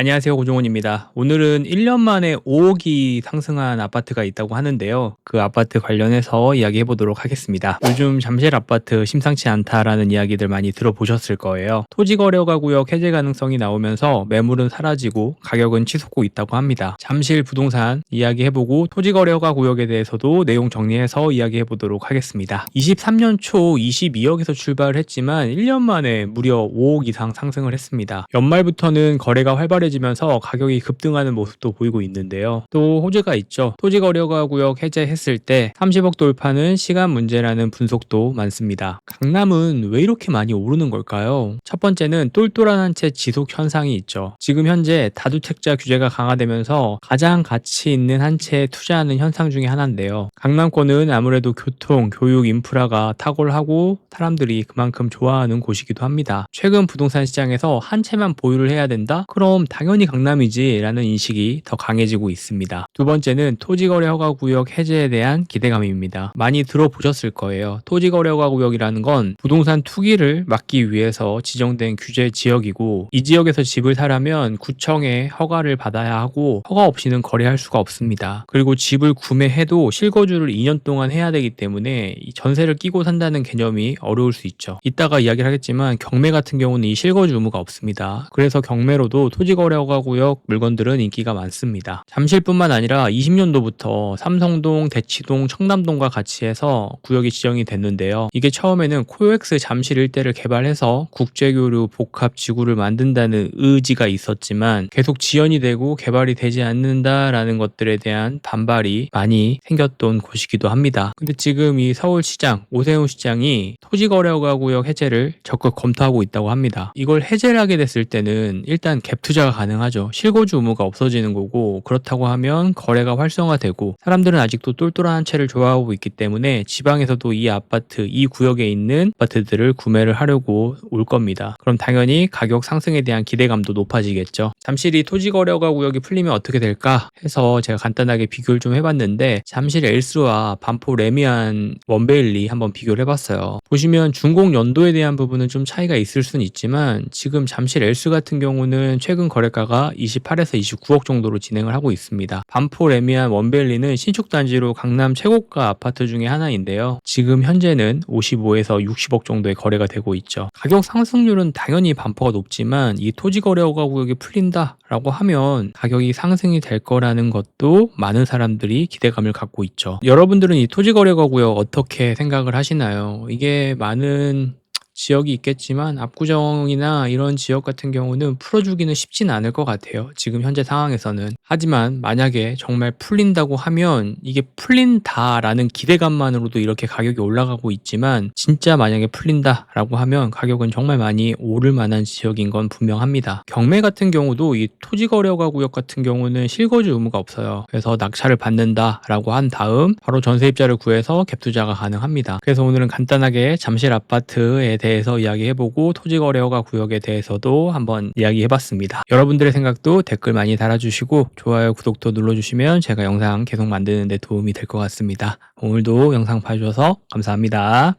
안녕하세요. 고종원입니다. 오늘은 1년 만에 5억이 상승한 아파트가 있다고 하는데요. 그 아파트 관련해서 이야기해 보도록 하겠습니다. 요즘 잠실 아파트 심상치 않다라는 이야기들 많이 들어보셨을 거예요. 토지 거래가 구역 해제 가능성이 나오면서 매물은 사라지고 가격은 치솟고 있다고 합니다. 잠실 부동산 이야기해 보고 토지 거래가 구역에 대해서도 내용 정리해서 이야기해 보도록 하겠습니다. 23년 초 22억에서 출발을 했지만 1년 만에 무려 5억 이상 상승을 했습니다. 연말부터는 거래가 활발해 지면서 가격이 급등하는 모습도 보이고 있는데요. 또 호재가 있죠. 토지 거래가 구역 해제했을 때 30억 돌파는 시간 문제라는 분석도 많습니다. 강남은 왜 이렇게 많이 오르는 걸까요? 첫 번째는 똘똘한 한 채 지속 현상이 있죠. 지금 현재 다주택자 규제가 강화되면서 가장 가치 있는 한 채에 투자하는 현상 중에 하나인데요. 강남권은 아무래도 교통, 교육, 인프라가 탁월하고 사람들이 그만큼 좋아하는 곳이기도 합니다. 최근 부동산 시장에서 한 채만 보유를 해야 된다? 그럼 당연히 강남이지라는 인식이 더 강해지고 있습니다. 두 번째는 토지거래 허가 구역 해제에 대한 기대감입니다. 많이 들어보셨을 거예요. 토지거래 허가 구역이라는 건 부동산 투기를 막기 위해서 지정된 규제 지역이고 이 지역에서 집을 사려면 구청에 허가를 받아야 하고 허가 없이는 거래할 수가 없습니다. 그리고 집을 구매해도 실거주를 2년 동안 해야 되기 때문에 이 전세를 끼고 산다는 개념이 어려울 수 있죠. 이따가 이야기를 하겠지만 경매 같은 경우는 이 실거주 의무가 없습니다. 그래서 경매로도 토지거래 허가 구역 물건들은 인기가 많습니다. 잠실뿐만 아니라 20년도부터 삼성동, 대치동, 청담동과 같이 해서 구역이 지정이 됐는데요. 이게 처음에는 코엑스 잠실 일대를 개발해서 국제교류 복합 지구를 만든다는 의지가 있었지만 계속 지연이 되고 개발이 되지 않는다라는 것들에 대한 반발이 많이 생겼던 곳이기도 합니다. 근데 지금 이 서울시장 오세훈 시장이 토지거래허가 구역 해제를 적극 검토하고 있다고 합니다. 이걸 해제를 하게 됐을 때는 일단 갭 투자가 가능하죠. 실거주 의무가 없어지는 거고 그렇다고 하면 거래가 활성화되고 사람들은 아직도 똘똘한 채를 좋아하고 있기 때문에 지방에서도 이 아파트 이 구역에 있는 아파트들을 구매를 하려고 올 겁니다. 그럼 당연히 가격 상승에 대한 기대감도 높아지겠죠. 잠실이 토지 거래허가 구역이 풀리면 어떻게 될까 해서 제가 간단하게 비교를 좀 해봤는데 잠실 엘스와 반포 레미안 원베일리 한번 비교를 해봤어요. 보시면 준공 연도에 대한 부분은 좀 차이가 있을 수는 있지만 지금 잠실 엘스 같은 경우는 최근 거래 가가 28에서 29억 정도로 진행을 하고 있습니다. 반포 레미안 원베일리는 신축 단지로 강남 최고가 아파트 중에 하나인데요. 지금 현재는 55에서 60억 정도의 거래가 되고 있죠. 가격 상승률은 당연히 반포가 높지만 이 토지 거래허가 구역이 풀린다라고 하면 가격이 상승이 될 거라는 것도 많은 사람들이 기대감을 갖고 있죠. 여러분들은 이 토지 거래허가 구역 어떻게 생각을 하시나요? 이게 많은 지역이 있겠지만 압구정이나 이런 지역 같은 경우는 풀어주기는 쉽진 않을 것 같아요. 지금 현재 상황에서는. 하지만 만약에 정말 풀린다고 하면 이게 풀린다라는 기대감만으로도 이렇게 가격이 올라가고 있지만 진짜 만약에 풀린다라고 하면 가격은 정말 많이 오를 만한 지역인 건 분명합니다. 경매 같은 경우도 이 토지거래가 구역 같은 경우는 실거주 의무가 없어요. 그래서 낙찰을 받는다라고 한 다음 바로 전세입자를 구해서 갭투자가 가능합니다. 그래서 오늘은 간단하게 잠실 아파트에 대해서 이야기해보고 토지거래허가 구역에 대해서도 한번 이야기해봤습니다. 여러분들의 생각도 댓글 많이 달아주시고 좋아요, 구독도 눌러주시면 제가 영상 계속 만드는 데 도움이 될 것 같습니다. 오늘도 영상 봐주셔서 감사합니다.